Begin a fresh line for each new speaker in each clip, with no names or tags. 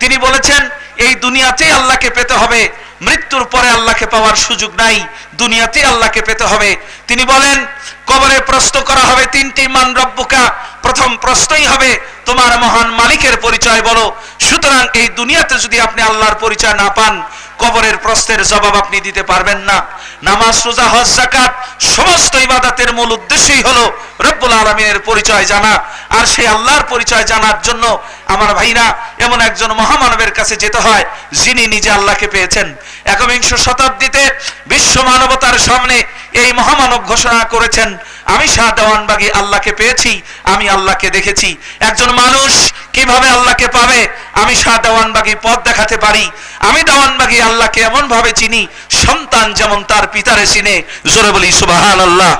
তিনি বলেছেন, এই দুনিয়াতেই আল্লাহকে পেতে হবে। মৃত্যুর পরে আল্লাহকে পাওয়ার সুযোগ নাই, দুনিয়াতেই আল্লাহকে পেতে হবে। তিনি বলেন, কবরে প্রশ্ন করা হবে তিনটি মান রব্বুকা। প্রথম প্রশ্নই হবে তোমার মহান মালিকের পরিচয় বলো। সুতরাং এই দুনিয়াতে যদি আপনি আল্লাহর পরিচয় না পান, কবরের প্রশ্নের জবাব আপনি দিতে পারবেন না। নামাজ, রোজা, হজ জাকাত সমস্ত ইবাদতের মূল উদ্দেশ্যই হলো রব্বুল আলমিনের পরিচয় জানা। আর সেই আল্লাহর পরিচয় জানার জন্য আমার ভাইরা, এমন একজন মহামানবের কাছে যেতে হয়, যিনি নিজে আল্লাহকে পেয়েছেন। একবিংশ শতাব্দীতে বিশ্ব মানবতার সামনে এই মহামানব ঘোষণা করেছেন আমি শাহ দেওয়ানবাগি আল্লাহকে পেয়েছি, আমি আল্লাহকে দেখেছি। একজন মানুষ কীভাবে আল্লাহকে পাবে? আমি শাহ দেওয়ানবাগি পথ দেখাতে পারি। আমি দেওয়ানবাগি আল্লাহকে এমন ভাবে চিনি, সন্তান যেমন তার পিতারে চিনে। জোরে বলি সুবাহান আল্লাহ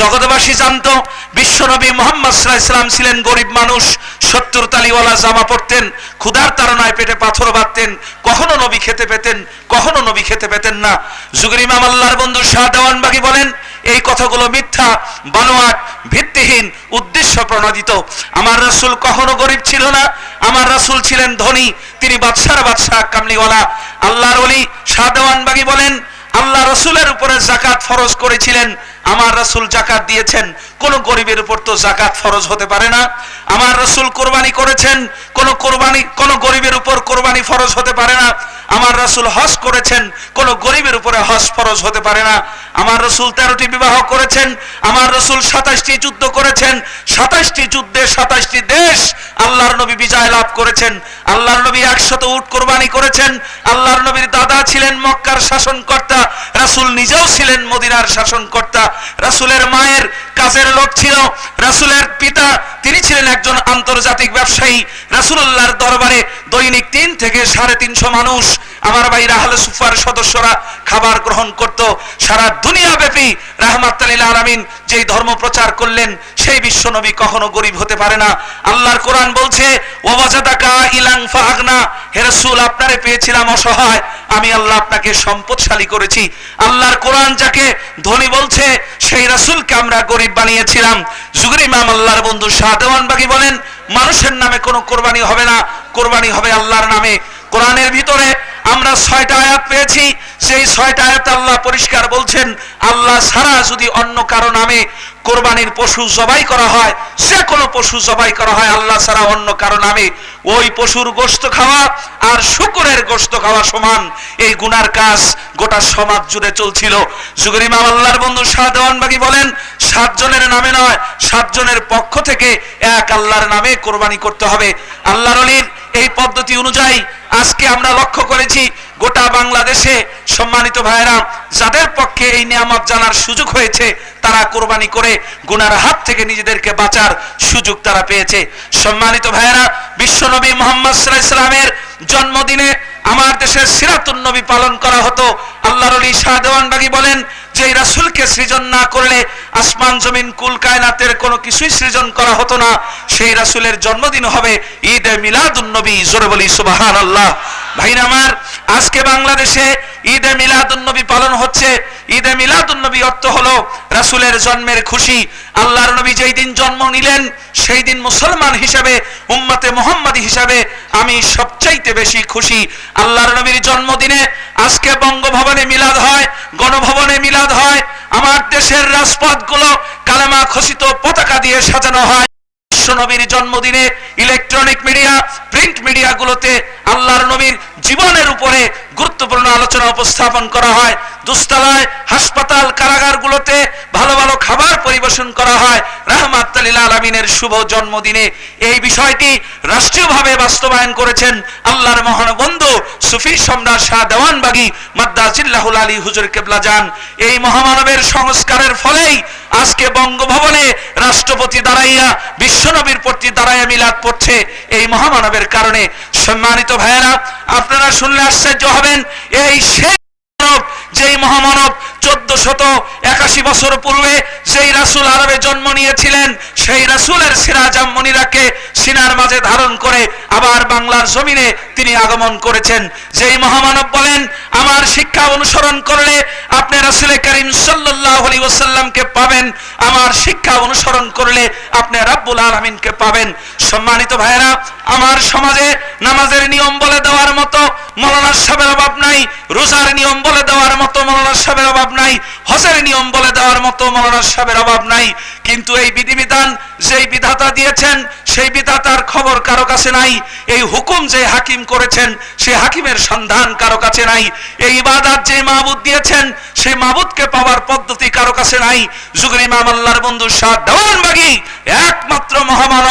জগৎবাসী জানতো, বিশ্বনবী মোহাম্মদ সাল্লাহ ইসলাম ছিলেন গরিব মানুষ সত্তর তালিওয়ালা জামা পরতেন, ক্ষুধার তাড়নায় পেটে পাথর বাঁধতেন, কখনো নবী খেতে পেতেন, কখনো নবী খেতে পেতেন না। যুগের ইমাম আল্লাহর বন্ধু শাহ দেওয়ানবাগি বলেন এই কথাগুলো মিথ্যা, বানোয়াট, ভিত্তিহীন, উদ্দেশ্য প্রণোদিত। আমার রাসূল কখনো গরিব ছিল না। আমার রাসূল ছিলেন ধনী, তিনি বাদশার বাদশাহ, কামলিওয়ালা। আল্লাহর ওলি শাহ দেওয়ানবাগি বলেন, আল্লাহ রসুলের উপরে জাকাত ফরজ করেছিলেন। আমার রসুল জাকাত দিয়েছেন। কোন গরিবের উপর তো জাকাত ফরজ হতে পারে না। আমার রসুল কোরবানি করেছেন। কোন কোরবানি, কোন গরিবের উপর কোরবানি ফরজ হতে পারে না। আমার রসুল হজ করেছেন, কোন গরিবের উপরে হজ ফরজ হতে পারে না। আমার রসুল তেরোটি বিবাহ করেছেন, আমার রসুল সাতাশটি যুদ্ধ করেছেন, সাতাশটি যুদ্ধে সাতাশটি দেশ আল্লাহর নবী বিজয় লাভ করেছেন। আল্লাহর নবী একশত উট কোরবানি করেছেন, আল্লাহর নবীর দাদা ছিলেন মক্কার শাসনকর্তা, রাসূল নিজেও ছিলেন মদিনার শাসনকর্তা। রাসূলের মায়ের কাজের লোক ছিল, রাসূলের পিতা, তিনি ছিলেন একজন আন্তর্জাতিক ব্যবসায়ী। রাসূলুল্লাহর দরবারে দৈনিক তিন থেকে সাড়ে তিনশো মানুষ, আমার ভাই রাহলে সুফার সদস্যরা খাবার গ্রহণ করত। সারা দুনিয়া ব্যাপী রাহমাত আলামিন যেই ধর্ম প্রচার করলেন, সেই বিশ্ব নবী কখনো গরিব হতে পারে না। আল্লাহর কোরআন বলছে আপনারে পেয়েছিলাম অসহায়। আমি আল্লাহ আপনাকে সম্পদশালী করেছি। আল্লাহর কোরআন যাকে ধনী বলছে, সেই রাসূলকে আমরা গরিব বানিয়েছিলাম। যুগের আল্লাহর বন্ধু শাহ দেওয়ানবাগি বলেন, মানুষের নামে কোনো কোরবানি হবে না। কোরবানি হবে আল্লাহর নামে। কোরআনের ভিতরে আমরা ছয়টা আয়াত পেয়েছি। সেই ছয়টা আয়াত আল্লাহ পরিষ্কার বলছেন, আল্লাহ ছাড়া যদি অন্য কারও নামে কোরবানির পশু জবাই করা হয়, যে কোনো পশু জবাই করা হয়, আল্লাহ ছাড়া অন্য কারও নামে। ওই পশুর গোস্ত খাওয়া আর শুকুরের গোস্ত খাওয়া সমান। এই গুনার কাজ গোটা সমাজ জুড়ে চলছিল। যুগের ইমাম আল্লাহর বন্ধু শাহ দেওয়ানবাগি বলেন, সাতজনের নামে নয়, সাতজনের পক্ষ থেকে এক আল্লাহর নামে কোরবানি করতে হবে। আল্লাহর অলির এই পদ্ধতি অনুযায়ী আজকে আমরা লক্ষ্য করেছি গোটা বাংলাদেশে সম্মানিত ভাইরা যাদের পক্ষে এই নিয়ামত জানার সুযোগ হয়েছে, তারা কোরবানি করে গুনার হাত থেকে নিজেদেরকে বাঁচার সুযোগ তারা পেয়েছে। সম্মানিত ভাইরা বিশ্বনবী মোহাম্মদ সাল্লাহ ইসলামের জন্মদিনে আমার দেশের সিরাতুন নবী পালন করা হতো। আল্লাহর আলী শাহ দেওয়ানবাগি বলেন যে রাসুলকে সৃজন না করলে আসমান, জমিন, কুল, কায়নাতের কোনো কিছুই সৃজন করা হতো না। সেই রাসূলের জন্মদিন হবে ঈদে মিলাদুন নবী, জোরে বলি সুবহানাল্লাহ। ভাইরা আমার, আজকে বাংলাদেশে ঈদে মিলাদুন নবী পালন হচ্ছে। ঈদে মিলাদুন নবী অর্থ হলো রাসূলের জন্মের খুশি। আল্লাহর নবী যেই দিন জন্ম নিলেন, সেই দিন মুসলমান হিসাবে, উম্মতে মোহাম্মদ হিসাবে আমি সবচাইতে বেশি খুশি। আল্লাহর নবীর জন্মদিনে আজকে বঙ্গভবনে মিলাদ হয় গণভবনে মিলাদ হয় আমার দেশের রাজপথগুলো কালেমা খসিত পতাকা দিয়ে সাজানো হয়। নবীর জন্মদিনে ইলেকট্রনিক মিডিয়া প্রিন্ট মিডিয়াগুলোতে আল্লাহর নবীর জীবনের উপরে গুরুত্বপূর্ণ আলোচনা উপস্থাপন করা হয়। দুস্তালায় হাসপাতাল কারাগারগুলোতে ভালো ভালো খাবার পরিবেশন করা হয়। রাহমাত আলমিনের শুভ জন্মদিনে এই বিষয়টি রাষ্ট্রীয়ভাবে বাস্তবায়ন করেছেন আল্লাহর মহান বন্ধু সুফি সম্রাট শাহ দেওয়ানবাগি মাদ্দাজিল্লাহুল আলী হুজুর কেবলা যান। এই মহামানবের সংস্কারের ফলেই আজকে বঙ্গভবনে রাষ্ট্রপতি দাঁড়াইয়া, বিশ্বনবীর প্রতি দাঁড়াইয়া মিলাদ পড়ছে এই মহামানবের কারণে। সম্মানিত ভাইয়েরা, আপনারা শুনলে আশ্চর্য হবেন, এই সেই যেই মহামানব চোদ্দ শত একাশি বছর পূর্বে যেই রাসুল আরবে জন্ম নিয়েছিলেন সেই রাসুলের রাসূলের সিরাজাম্মনিরাকে সিনার মাঝে ধারণ করে আবার বাংলার জমিনে তিনি আগমন করেছেন। যেই মহামানব বলেন, আমার শিক্ষা অনুসরণ করলে আপনি রাসূল করিম সাল্লাল্লাহু আলাইহি ওয়াসাল্লামকে পাবেন। আমার শিক্ষা অনুসরণ করলে আপনি রাব্বুল আলামিনকে পাবেন। সম্মানিত ভাইরা আমার সমাজে নামাজের নিয়ম বলে দেওয়ার মতো মৌলানা সাহেবের অভাব নাই, রোজার নিয়ম বলে দেওয়ার মতো মৌলানা সাহেবের অভাব নাই। হজের নিয়ম বলে দেওয়ার মতো মৌলানা সাহেবের অভাব নাই। কিন্তু এই বিধিবিধান যেই বিধাতা দিয়েছেন, সেই বিধাতার খবর কারও কাছে নাই। এই হুকুম যে হাকিম করেছেন সেই হাকিমের সন্ধান কারও কাছে নাই। এই ইবাদত যে মাহবুদ দিয়েছেন সেই মাহবুদকে পাওয়ার পদ্ধতি কারও কাছে নাই। যুগের ইমাম আল্লাহর বন্ধু শাহ দেওয়ানবাগি একমাত্র মহামানব যিনি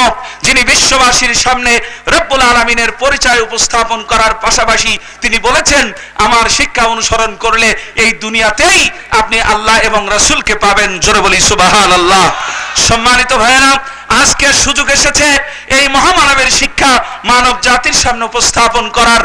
বিশ্ববাসীর সামনে রব্বুল আলমিনের পরিচয় উপস্থাপন করার পাশাপাশি তিনি বলেছেন, আমার শিক্ষা অনুসরণ করলে এই দুনিয়াতেই আপনি আল্লাহ এবং রাসুলকে পাবেন। জোরে বলি সুবাহান আল্লাহ সম্মানিত ভাইয়েরা, আজকের সুযোগ এসেছে এই মহামানবের শিক্ষা মানব জাতির সামনে উপস্থাপন করার